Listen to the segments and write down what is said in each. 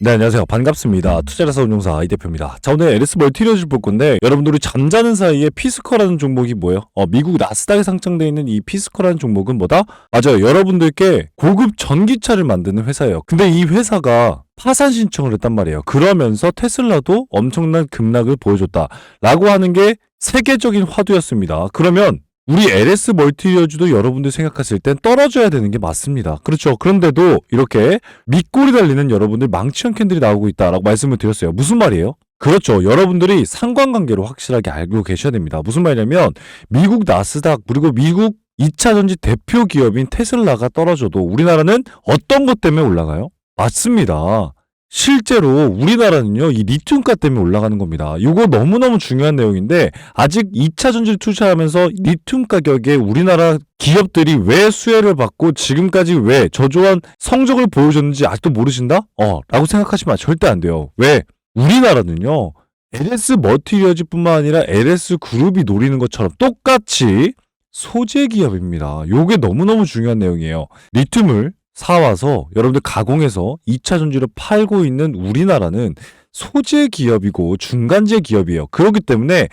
네, 안녕하세요. 반갑습니다. 투자라서 운용사 이 대표입니다. 자, 오늘 LS 멀티리얼즈 볼 건데, 여러분들이 잠자는 사이에 피스커라는 종목이 뭐예요? 어, 미국 나스닥에 상장되어 있는 이 피스커라는 종목은 뭐다? 맞아요. 여러분들께 고급 전기차를 만드는 회사예요. 근데 이 회사가 파산 신청을 했단 말이에요. 그러면서 테슬라도 엄청난 급락을 보여줬다. 라고 하는 게 세계적인 화두였습니다. 그러면 우리 LS 멀티리얼즈도 여러분들 생각하실 땐 떨어져야 되는 게 맞습니다. 그렇죠. 그런데도 이렇게 밑골이 달리는 여러분들 망치형 캔들이 나오고 있다라고 말씀을 드렸어요. 무슨 말이에요? 그렇죠. 여러분들이 상관관계로 확실하게 알고 계셔야 됩니다. 무슨 말이냐면 미국 나스닥 그리고 미국 2차 전지 대표 기업인 테슬라가 떨어져도 우리나라는 어떤 것 때문에 올라가요? 맞습니다. 실제로 우리나라는요, 이 리튬가 때문에 올라가는 겁니다. 이거 너무너무 중요한 내용인데, 아직 2차 전지를 투자하면서 리튬 가격에 우리나라 기업들이 왜 수혜를 받고 지금까지 왜 저조한 성적을 보여줬는지 아직도 모르신다? 어, 라고 생각하시면 절대 안 돼요. 왜? 우리나라는요, LS 머티리얼즈 뿐만 아니라 LS 그룹이 노리는 것처럼 똑같이 소재 기업입니다. 요게 너무너무 중요한 내용이에요. 리튬을 사와서 여러분들 가공해서 2차 전지를 팔고 있는 우리나라는 소재 기업이고 중간재 기업이에요. 그렇기 때문에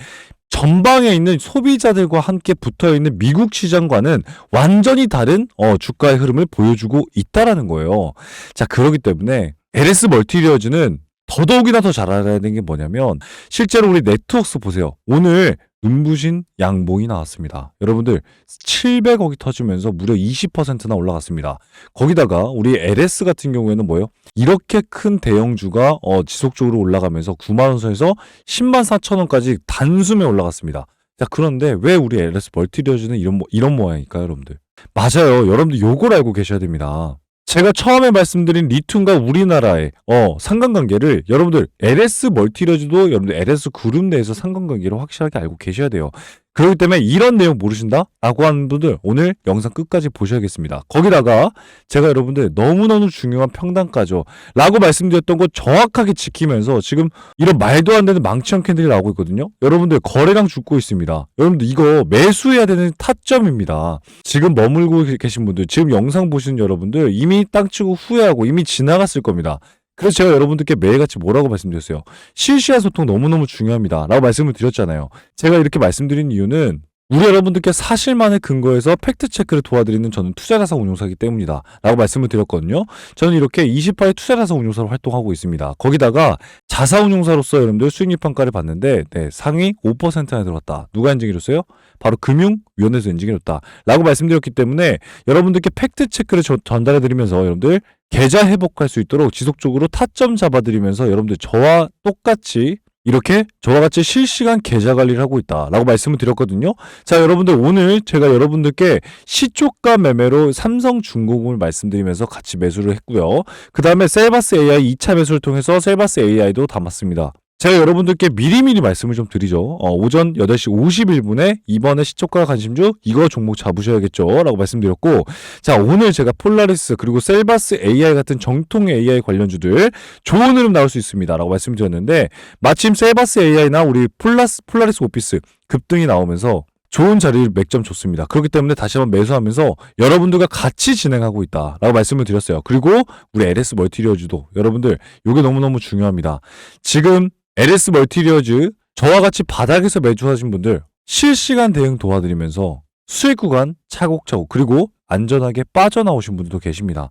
전방에 있는 소비자들과 함께 붙어 있는 미국 시장과는 완전히 다른 어, 주가의 흐름을 보여주고 있다라는 거예요. 자, 그렇기 때문에 LS 멀티리얼즈는 더더욱이나 더 잘 알아야 되는 게 뭐냐면 실제로 우리 네트워크스 보세요. 오늘 눈부신 양봉이 나왔습니다. 여러분들 700억이 터지면서 무려 20%나 올라갔습니다. 거기다가 우리 LS 같은 경우에는 뭐예요? 이렇게 큰 대형주가 어, 지속적으로 올라가면서 9만 원 선에서 10만 4천 원까지 단숨에 올라갔습니다. 자 그런데 왜 우리 LS 멀티리얼즈는 이런 모- 이런 모양일까요, 여러분들? 맞아요. 여러분들 요걸 알고 계셔야 됩니다. 제가 처음에 말씀드린 리튬과 우리나라의 어, 상관관계를 여러분들 LS 멀티리얼즈도 여러분들 LS 그룹 내에서 상관관계를 확실하게 알고 계셔야 돼요. 그렇기 때문에 이런 내용 모르신다? 라고 하는 분들 오늘 영상 끝까지 보셔야겠습니다. 거기다가 제가 여러분들 너무너무 중요한 평단가죠. 라고 말씀드렸던 거 정확하게 지키면서 지금 이런 말도 안 되는 망치형 캔들이 나오고 있거든요. 여러분들 거래량 죽고 있습니다. 여러분들 이거 매수해야 되는 타점입니다. 지금 머물고 계신 분들, 지금 영상 보시는 여러분들 이미 땅 치고 후회하고 이미 지나갔을 겁니다. 그래서 제가 여러분들께 매일같이 뭐라고 말씀드렸어요. 실시간 소통 너무너무 중요합니다. 라고 말씀을 드렸잖아요. 제가 이렇게 말씀드린 이유는 우리 여러분들께 사실만의 근거에서 팩트체크를 도와드리는 저는 투자자산 운용사이기 때문이다. 라고 말씀을 드렸거든요. 저는 이렇게 28의 투자자산 운용사로 활동하고 있습니다. 거기다가 자사운용사로서 여러분들 수익률 평가를 봤는데 네, 상위 5%나 들어갔다. 누가 인증해줬어요? 바로 금융위원회에서 인증해줬다. 라고 말씀드렸기 때문에 여러분들께 팩트체크를 저- 전달해드리면서 여러분들 계좌 회복할 수 있도록 지속적으로 타점 잡아드리면서 여러분들 저와 똑같이 이렇게 저와 같이 실시간 계좌 관리를 하고 있다라고 말씀을 드렸거든요. 자, 여러분들 오늘 제가 여러분들께 시초가 매매로 삼성중공업을 말씀드리면서 같이 매수를 했고요. 그 다음에 셀바스 AI 2차 매수를 통해서 셀바스 AI도 담았습니다. 제가 여러분들께 미리미리 말씀을 좀 드리죠. 어, 오전 8시 51분에 이번에 시초가 관심주 이거 종목 잡으셔야겠죠. 라고 말씀드렸고 자 오늘 제가 폴라리스 그리고 셀바스 AI 같은 정통 AI 관련주들 좋은 흐름 나올 수 있습니다. 라고 말씀드렸는데 마침 셀바스 AI나 우리 폴라스, 폴라리스 오피스 급등이 나오면서 좋은 자리를 맥점 줬습니다. 그렇기 때문에 다시 한번 매수하면서 여러분들과 같이 진행하고 있다라고 말씀을 드렸어요. 그리고 우리 LS 멀티리얼즈도 여러분들 이게 너무너무 중요합니다. 지금 LS 멀티리얼즈 저와 같이 바닥에서 매주하신 분들 실시간 대응 도와드리면서 수익 구간 차곡차곡 그리고 안전하게 빠져나오신 분들도 계십니다.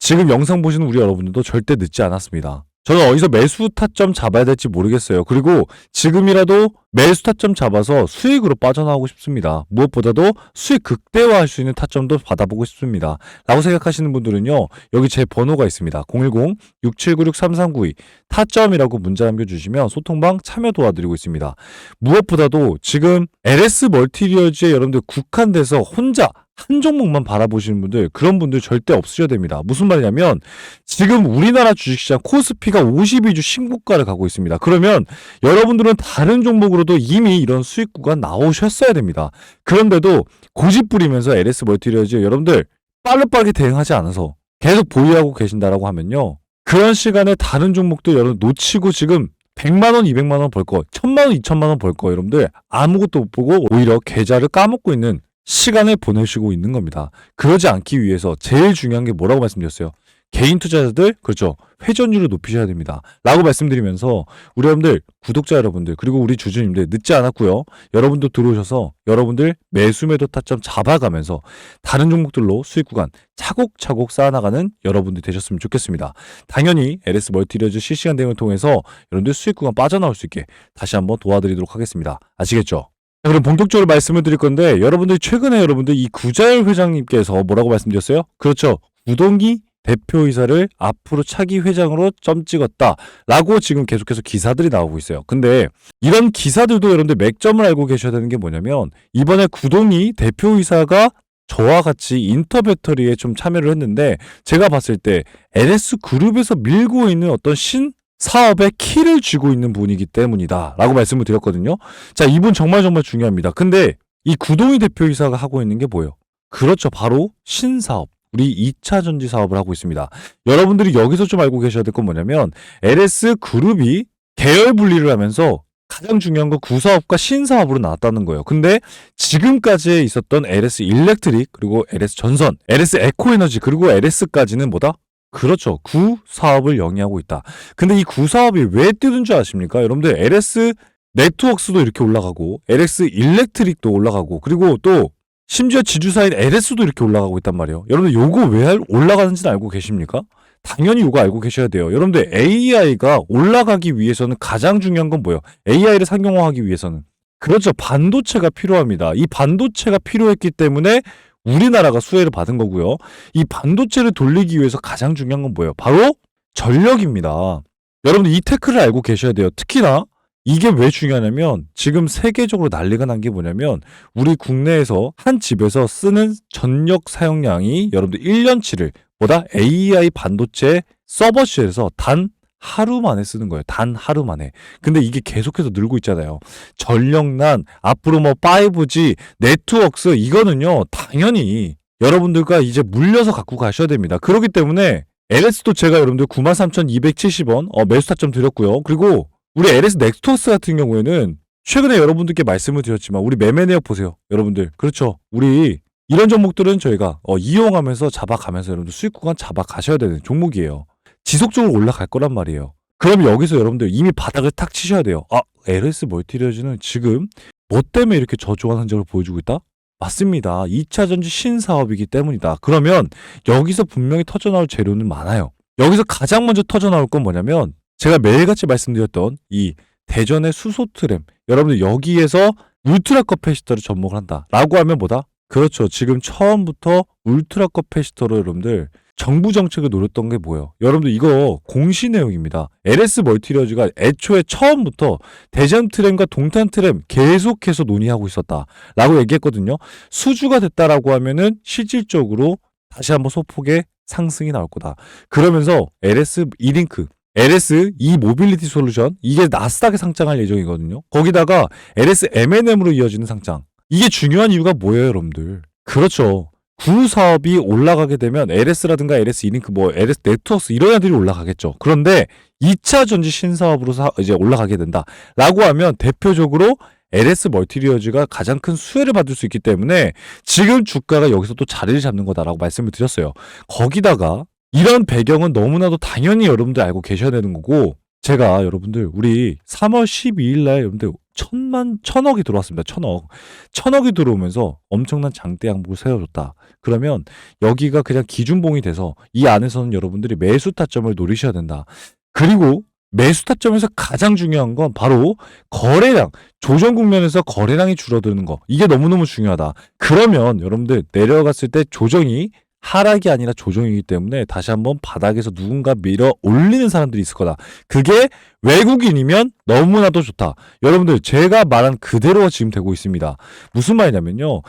지금 영상 보시는 우리 여러분들도 절대 늦지 않았습니다. 저는 어디서 매수 타점 잡아야 될지 모르겠어요. 그리고 지금이라도 매수 타점 잡아서 수익으로 빠져나오고 싶습니다. 무엇보다도 수익 극대화할 수 있는 타점도 받아보고 싶습니다. 라고 생각하시는 분들은요. 여기 제 번호가 있습니다. 010-6796-3392 타점이라고 문자 남겨주시면 소통방 참여 도와드리고 있습니다. 무엇보다도 지금 LS 멀티리얼즈에 여러분들 국한돼서 혼자 한 종목만 바라보시는 분들 그런 분들 절대 없으셔야 됩니다. 무슨 말이냐면 지금 우리나라 주식시장 코스피가 52주 신고가를 가고 있습니다. 그러면 여러분들은 다른 종목으로도 이미 이런 수익 구간 나오셨어야 됩니다. 그런데도 고집 부리면서 LS 멀티리얼즈 여러분들 빠르빠르게 대응하지 않아서 계속 보유하고 계신다라고 하면요. 그런 시간에 다른 종목도 여러분 놓치고 지금 100만 원, 200만 원 벌 거, 1000만 원, 2000만 원 벌 거 여러분들 아무것도 못 보고 오히려 계좌를 까먹고 있는 시간을 보내시고 있는 겁니다. 그러지 않기 위해서 제일 중요한 게 뭐라고 말씀드렸어요? 개인 투자자들, 그렇죠. 회전율을 높이셔야 됩니다. 라고 말씀드리면서 우리 여러분들 구독자 여러분들 그리고 우리 주주님들 늦지 않았고요. 여러분도 들어오셔서 여러분들 매수 매도 타점 잡아가면서 다른 종목들로 수익 구간 차곡차곡 쌓아나가는 여러분들 되셨으면 좋겠습니다. 당연히 LS 멀티리어즈 실시간 대응을 통해서 여러분들 수익 구간 빠져나올 수 있게 다시 한번 도와드리도록 하겠습니다. 아시겠죠? 자, 그럼 본격적으로 말씀을 드릴 건데 여러분들 최근에 여러분들 이 구자열 회장님께서 뭐라고 말씀드렸어요? 그렇죠. 구동기 대표이사를 앞으로 차기 회장으로 점 찍었다라고 지금 계속해서 기사들이 나오고 있어요. 근데 이런 기사들도 여러분들 맥점을 알고 계셔야 되는 게 뭐냐면 이번에 구동이 대표이사가 저와 같이 인터 배터리에 좀 참여를 했는데 제가 봤을 때 LS 그룹에서 밀고 있는 어떤 신 사업의 키를 쥐고 있는 분이기 때문이다 라고 말씀을 드렸거든요. 자, 이분 정말 정말 중요합니다. 근데 이 구동희 대표이사가 하고 있는 게 뭐예요? 그렇죠. 바로 신사업. 우리 2차 전지 사업을 하고 있습니다. 여러분들이 여기서 좀 알고 계셔야 될 건 뭐냐면 LS 그룹이 계열 분리를 하면서 가장 중요한 건 구사업과 신사업으로 나왔다는 거예요. 근데 지금까지 있었던 LS 일렉트릭 그리고 LS 전선, LS 에코에너지 그리고 LS까지는 뭐다? 그렇죠. 구 사업을 영위하고 있다. 근데 이 구 사업이 왜 뛰는 줄 아십니까? 여러분들 LS 네트워크스도 이렇게 올라가고 LS 일렉트릭도 올라가고 그리고 또 심지어 지주사인 LS도 이렇게 올라가고 있단 말이에요. 여러분들 요거 왜 알- 올라가는지는 알고 계십니까? 당연히 요거 알고 계셔야 돼요. 여러분들 AI가 올라가기 위해서는 가장 중요한 건 뭐예요? AI를 상용화하기 위해서는 그렇죠. 반도체가 필요합니다. 이 반도체가 필요했기 때문에 우리나라가 수혜를 받은 거고요. 이 반도체를 돌리기 위해서 가장 중요한 건 뭐예요? 바로 전력입니다. 여러분들 이 테크를 알고 계셔야 돼요. 특히나 이게 왜 중요하냐면 지금 세계적으로 난리가 난 게 뭐냐면 우리 국내에서 한 집에서 쓰는 전력 사용량이 여러분들 1년치를 보다 AI 반도체 서버실에서 단 하루 만에 쓰는 거예요. 단 하루 만에. 근데 이게 계속해서 늘고 있잖아요. 전력난, 앞으로 뭐 5G, 네트워크스 이거는요. 당연히 여러분들과 이제 물려서 갖고 가셔야 됩니다. 그렇기 때문에 LS도 제가 여러분들 93,270원 어, 매수 타점 드렸고요. 그리고 우리 LS 넥스토스 같은 경우에는 최근에 여러분들께 말씀을 드렸지만 우리 매매 내역 보세요. 여러분들. 그렇죠. 우리 이런 종목들은 저희가 어, 이용하면서 잡아가면서 여러분들 수익 구간 잡아가셔야 되는 종목이에요. 지속적으로 올라갈 거란 말이에요. 그럼 여기서 여러분들 이미 바닥을 탁 치셔야 돼요. 아, LS 멀티리어즈는 지금 뭐 때문에 이렇게 저조한 흔적을 보여주고 있다? 맞습니다. 2차 전지 신사업이기 때문이다. 그러면 여기서 분명히 터져나올 재료는 많아요. 여기서 가장 먼저 터져나올 건 뭐냐면 제가 매일같이 말씀드렸던 이 대전의 수소 트램 여러분들 여기에서 울트라 커패시터를 접목을 한다 라고 하면 뭐다? 그렇죠 지금 처음부터 울트라 커패시터로 여러분들 정부 정책을 노렸던 게 뭐예요? 여러분들 이거 공시 내용입니다. LS 멀티리어즈가 애초에 처음부터 대전 트램과 동탄 트램 계속해서 논의하고 있었다. 라고 얘기했거든요. 수주가 됐다라고 하면은 실질적으로 다시 한번 소폭의 상승이 나올 거다. 그러면서 LS 이링크 LS 이 모빌리티 솔루션 이게 나스닥에 상장할 예정이거든요. 거기다가 LS M&M으로 이어지는 상장. 이게 중요한 이유가 뭐예요, 여러분들? 그렇죠. 구 사업이 올라가게 되면 LS라든가 LS 이링크 뭐 LS 네트워크스 이런 애들이 올라가겠죠. 그런데 2차 전지 신사업으로 사- 이제 올라가게 된다라고 하면 대표적으로 LS 멀티리어즈가 가장 큰 수혜를 받을 수 있기 때문에 지금 주가가 여기서 또 자리를 잡는 거다라고 말씀을 드렸어요. 거기다가 이런 배경은 너무나도 당연히 여러분들 알고 계셔야 되는 거고 제가 여러분들 우리 3월 12일 날 여러분들 천만 천억이 들어왔습니다. 천억. 천억이 들어오면서 엄청난 장대 양복을 세워줬다. 그러면 여기가 그냥 기준봉이 돼서 이 안에서는 여러분들이 매수 타점을 노리셔야 된다. 그리고 매수 타점에서 가장 중요한 건 바로 거래량, 조정 국면에서 거래량이 줄어드는 거. 이게 너무너무 중요하다. 그러면 여러분들 내려갔을 때 조정이 하락이 아니라 조정이기 때문에 다시 한번 바닥에서 누군가 밀어 올리는 사람들이 있을 거다. 그게 외국인이면 너무나도 좋다. 여러분들 제가 말한 그대로가 지금 되고 있습니다. 무슨 말이냐면요.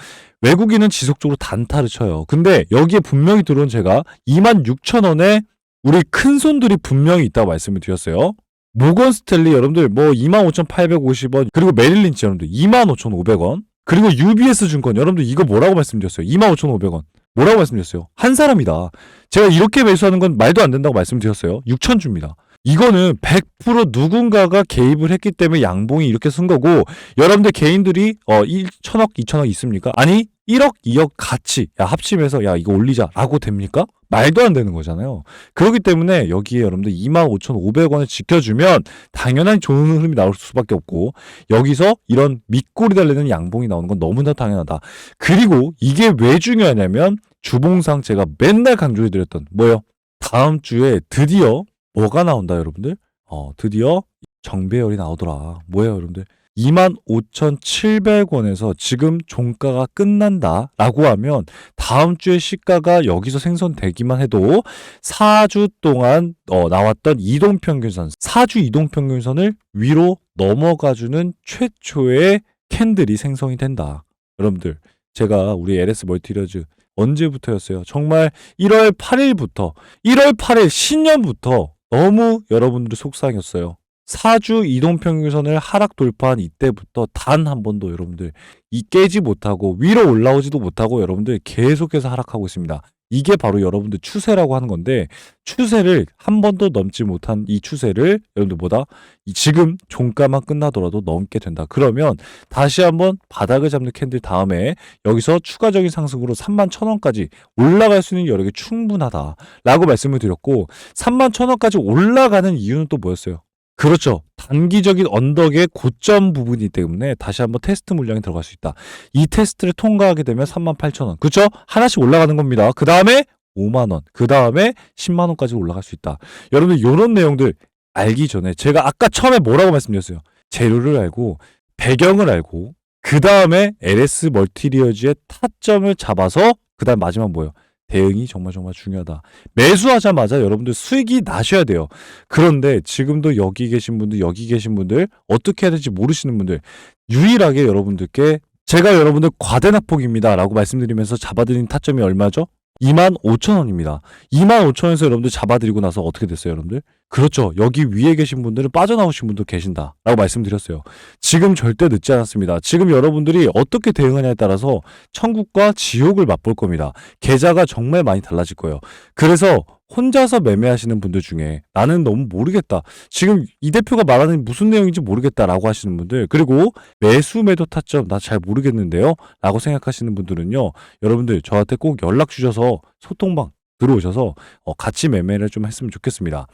외국인은 지속적으로 단타를 쳐요. 근데 여기에 분명히 들어온 제가 26,000원에 우리 큰 손들이 분명히 있다고 말씀을 드렸어요. 모건 스탠리 여러분들 뭐 25,850원 그리고 메릴린치 여러분들 25,500원 그리고 UBS 증권 여러분들 이거 뭐라고 말씀드렸어요? 25,500원 뭐라고 말씀드렸어요? 한 사람이다. 제가 이렇게 매수하는 건 말도 안 된다고 말씀드렸어요. 6천 주입니다. 이거는 100% 누군가가 개입을 했기 때문에 양봉이 이렇게 쓴 거고 여러분들 개인들이 어 1천억, 2천억 있습니까? 아니 1억, 2억 같이 야 합심해서 야 이거 올리자라고 됩니까? 말도 안 되는 거잖아요. 그렇기 때문에 여기에 여러분들 25,500원을 지켜주면 당연한 좋은 흐름이 나올 수밖에 없고 여기서 이런 밑골이 달리는 양봉이 나오는 건 너무나 당연하다. 그리고 이게 왜 중요하냐면 주봉상 제가 맨날 강조해드렸던 뭐예요? 다음 주에 드디어 뭐가 나온다 여러분들? 어 드디어 정배열이 나오더라. 뭐예요 여러분들? 25,700원에서 지금 종가가 끝난다 라고 하면 다음 주에 시가가 여기서 생성되기만 해도 4주 동안 어, 나왔던 이동평균선, 4주 이동평균선을 위로 넘어가주는 최초의 캔들이 생성이 된다. 여러분들, 제가 우리 LS 멀티리어즈 언제부터였어요? 정말 1월 8일부터, 1월 8일 신년부터 너무 여러분들이 속상했어요. 4주 이동평균선을 하락 돌파한 이때부터 단 한 번도 여러분들 이 깨지 못하고 위로 올라오지도 못하고 여러분들 계속해서 하락하고 있습니다. 이게 바로 여러분들 추세라고 하는 건데 추세를 한 번도 넘지 못한 이 추세를 여러분들 보다 이 지금 종가만 끝나더라도 넘게 된다. 그러면 다시 한번 바닥을 잡는 캔들 다음에 여기서 추가적인 상승으로 3만 1천원까지 올라갈 수 있는 여력이 충분하다라고 말씀을 드렸고 3만 1천원까지 올라가는 이유는 또 뭐였어요? 그렇죠. 단기적인 언덕의 고점 부분이기 때문에 다시 한번 테스트 물량이 들어갈 수 있다. 이 테스트를 통과하게 되면 38,000원. 그렇죠? 하나씩 올라가는 겁니다. 그 다음에 5만 원. 그 다음에 10만 원까지 올라갈 수 있다. 여러분들 이런 내용들 알기 전에 제가 아까 처음에 뭐라고 말씀드렸어요? 재료를 알고 배경을 알고 그 다음에 LS 멀티리어즈의 타점을 잡아서 그 다음 마지막 뭐예요? 대응이 정말 정말 중요하다. 매수하자마자 여러분들 수익이 나셔야 돼요. 그런데 지금도 여기 계신 분들, 여기 계신 분들, 어떻게 해야 될지 모르시는 분들, 유일하게 여러분들께 제가 여러분들 과대낙폭입니다. 라고 말씀드리면서 잡아드린 타점이 얼마죠? 2만 5천 원입니다. 2만 5천 원에서 여러분들 잡아드리고 나서 어떻게 됐어요, 여러분들? 그렇죠. 여기 위에 계신 분들은 빠져나오신 분도 계신다. 라고 말씀드렸어요. 지금 절대 늦지 않았습니다. 지금 여러분들이 어떻게 대응하냐에 따라서 천국과 지옥을 맛볼 겁니다. 계좌가 정말 많이 달라질 거예요. 그래서 혼자서 매매하시는 분들 중에 나는 너무 모르겠다. 지금 이 대표가 말하는 무슨 내용인지 모르겠다라고 하시는 분들 그리고 매수 매도 타점 나 잘 모르겠는데요. 라고 생각하시는 분들은요. 여러분들 저한테 꼭 연락 주셔서 소통방 들어오셔서 어, 같이 매매를 좀 했으면 좋겠습니다.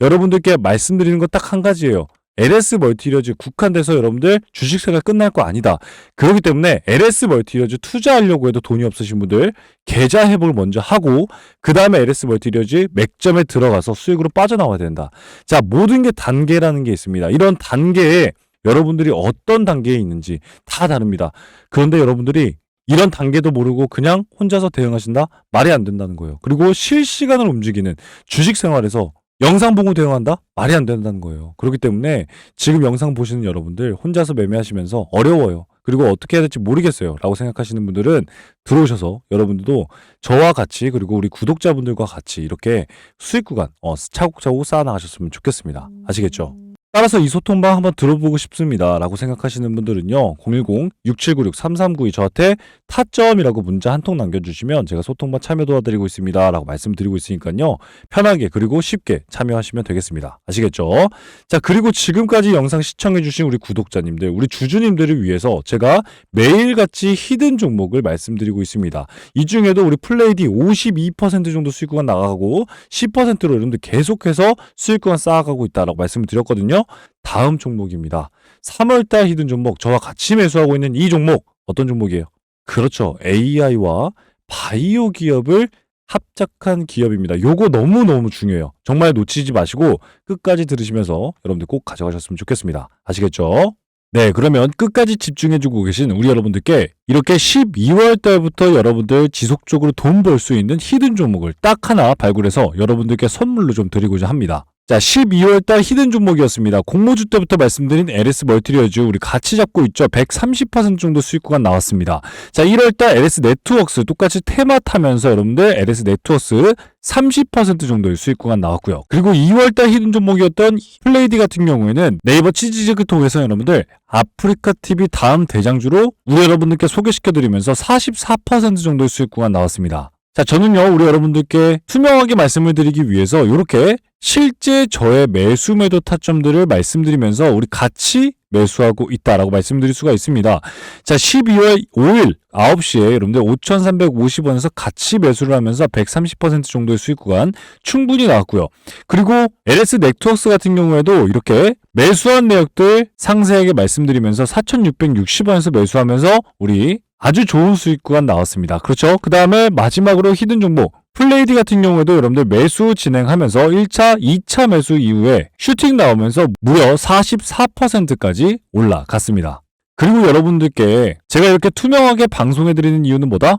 여러분들께 말씀드리는 거딱한 가지예요. LS 멀티리어즈 국한돼서 여러분들 주식세가 끝날 거 아니다. 그렇기 때문에 LS 멀티리어즈 투자하려고 해도 돈이 없으신 분들 계좌 회복을 먼저 하고 그 다음에 LS 멀티리어즈 맥점에 들어가서 수익으로 빠져나와야 된다. 자 모든 게 단계라는 게 있습니다. 이런 단계에 여러분들이 어떤 단계에 있는지 다 다릅니다. 그런데 여러분들이 이런 단계도 모르고 그냥 혼자서 대응하신다? 말이 안 된다는 거예요. 그리고 실시간을 움직이는 주식 생활에서 영상 보고 대응한다? 말이 안 된다는 거예요. 그렇기 때문에 지금 영상 보시는 여러분들 혼자서 매매하시면서 어려워요. 그리고 어떻게 해야 될지 모르겠어요. 라고 생각하시는 분들은 들어오셔서 여러분들도 저와 같이 그리고 우리 구독자분들과 같이 이렇게 수익 구간 어, 차곡차곡 쌓아나가셨으면 좋겠습니다. 아시겠죠? 따라서 이 소통방 한번 들어보고 싶습니다. 라고 생각하시는 분들은요. 010-6796-3392 저한테 타점이라고 문자 한 통 남겨주시면 제가 소통방 참여 도와드리고 있습니다. 라고 말씀드리고 있으니까요. 편하게 그리고 쉽게 참여하시면 되겠습니다. 아시겠죠? 자 그리고 지금까지 영상 시청해주신 우리 구독자님들 우리 주주님들을 위해서 제가 매일같이 히든 종목을 말씀드리고 있습니다. 이 중에도 우리 플레이디 52% 정도 수익구간 나가고 10%로 여러분들 계속해서 수익구간 쌓아가고 있다라고 말씀을 드렸거든요. 다음 종목입니다. 3월달 히든 종목 저와 같이 매수하고 있는 이 종목 어떤 종목이에요? 그렇죠. AI와 바이오 기업을 합작한 기업입니다. 요거 너무너무 중요해요. 정말 놓치지 마시고 끝까지 들으시면서 여러분들 꼭 가져가셨으면 좋겠습니다. 아시겠죠? 네, 그러면 끝까지 집중해주고 계신 우리 여러분들께 이렇게 12월 달부터 여러분들 지속적으로 돈 벌 수 있는 히든 종목을 딱 하나 발굴해서 여러분들께 선물로 좀 드리고자 합니다. 자, 12월 달 히든 종목이었습니다. 공모주 때부터 말씀드린 LS 멀티리어즈 우리 같이 잡고 있죠. 130% 정도 수익 구간 나왔습니다. 자, 1월 달 LS 네트워크스 똑같이 테마 타면서 여러분들 LS 네트워크스 30% 정도의 수익 구간 나왔고요. 그리고 2월 달 히든 종목이었던 플레이디 같은 경우에는 네이버 치즈직을 통해서 여러분들 아프리카 TV 다음 대장주로 우리 여러분들께 소개시켜 드리면서 44% 정도의 수익 구간 나왔습니다. 자, 저는요, 우리 여러분들께 투명하게 말씀을 드리기 위해서 이렇게 실제 저의 매수 매도 타점들을 말씀드리면서 우리 같이 매수하고 있다라고 말씀드릴 수가 있습니다. 자, 12월 5일 9시에 여러분들 5,350원에서 같이 매수를 하면서 130% 정도의 수익 구간 충분히 나왔고요. 그리고 LS 네트워크스 같은 경우에도 이렇게 매수한 내역들 상세하게 말씀드리면서 4,660원에서 매수하면서 우리 아주 좋은 수익 구간 나왔습니다. 그렇죠? 그 다음에 마지막으로 히든 종목 플레이디 같은 경우에도 여러분들 매수 진행하면서 1차, 2차 매수 이후에 슈팅 나오면서 무려 44%까지 올라갔습니다. 그리고 여러분들께 제가 이렇게 투명하게 방송해드리는 이유는 뭐다?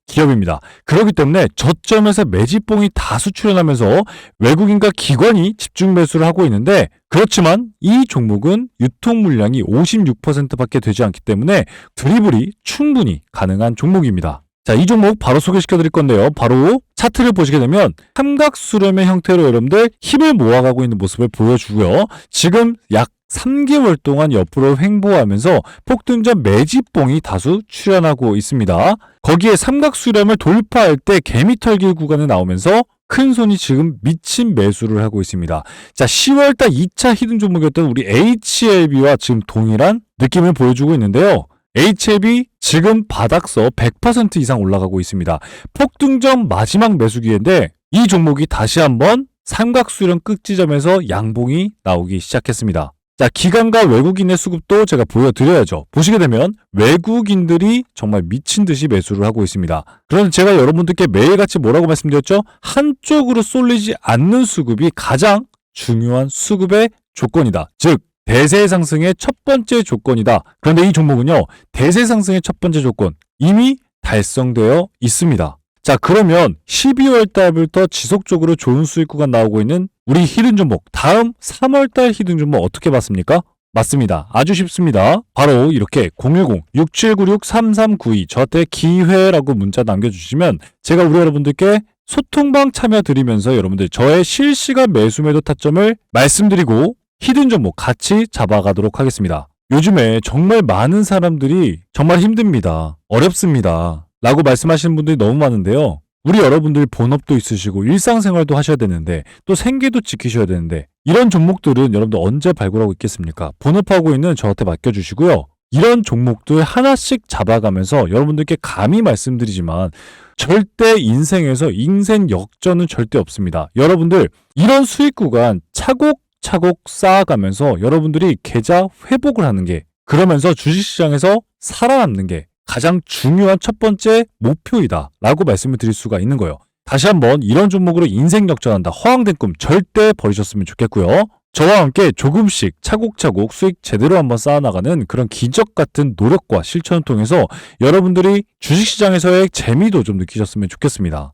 기업입니다. 그렇기 때문에 저점에서 매집봉이 다수 출현하면서 외국인과 기관이 집중 매수를 하고 있는데 그렇지만 이 종목은 유통 물량이 56%밖에 되지 않기 때문에 드리블이 충분히 가능한 종목입니다. 자, 이 종목 바로 소개시켜 드릴 건데요. 바로 차트를 보시게 되면 삼각 수렴의 형태로 여러분들 힘을 모아가고 있는 모습을 보여주고요. 지금 약 3개월 동안 옆으로 횡보하면서 폭등전 매집봉이 다수 출현하고 있습니다. 거기에 삼각수렴을 돌파할 때 개미털기 구간에 나오면서 큰 손이 지금 미친 매수를 하고 있습니다. 자, 10월달 2차 히든 종목이었던 우리 HLB와 지금 동일한 느낌을 보여주고 있는데요. HLB 지금 바닥서 100% 이상 올라가고 있습니다. 폭등전 마지막 매수 기회인데 이 종목이 다시 한번 삼각수렴 끝지점에서 양봉이 나오기 시작했습니다. 자, 기관과 외국인의 수급도 제가 보여드려야죠. 보시게 되면 외국인들이 정말 미친 듯이 매수를 하고 있습니다. 그런데 제가 여러분들께 매일같이 뭐라고 말씀드렸죠? 한쪽으로 쏠리지 않는 수급이 가장 중요한 수급의 조건이다. 즉, 대세 상승의 첫 번째 조건이다. 그런데 이 종목은요, 대세 상승의 첫 번째 조건 이미 달성되어 있습니다. 자, 그러면 12월 달부터 지속적으로 좋은 수익 구간 나오고 있는 우리 히든 종목, 다음 3월 달 히든 종목 어떻게 봤습니까? 맞습니다. 아주 쉽습니다. 바로 이렇게 010-6796-3392 저한테 기회라고 문자 남겨주시면 제가 우리 여러분들께 소통방 참여 드리면서 여러분들 저의 실시간 매수 매도 타점을 말씀드리고 히든 종목 같이 잡아가도록 하겠습니다. 요즘에 정말 많은 사람들이 정말 힘듭니다. 어렵습니다. 라고 말씀하시는 분들이 너무 많은데요. 우리 여러분들 본업도 있으시고 일상생활도 하셔야 되는데 또 생계도 지키셔야 되는데 이런 종목들은 여러분들 언제 발굴하고 있겠습니까? 본업하고 있는 저한테 맡겨주시고요. 이런 종목들 하나씩 잡아가면서 여러분들께 감히 말씀드리지만 절대 인생에서 인생 역전은 절대 없습니다. 여러분들 이런 수익 구간 차곡차곡 쌓아가면서 여러분들이 계좌 회복을 하는 게 그러면서 주식시장에서 살아남는 게 가장 중요한 첫 번째 목표이다 라고 말씀을 드릴 수가 있는 거예요. 다시 한번 이런 종목으로 인생 역전한다 허황된 꿈 절대 버리셨으면 좋겠고요. 저와 함께 조금씩 차곡차곡 수익 제대로 한번 쌓아나가는 그런 기적 같은 노력과 실천을 통해서 여러분들이 주식시장에서의 재미도 좀 느끼셨으면 좋겠습니다.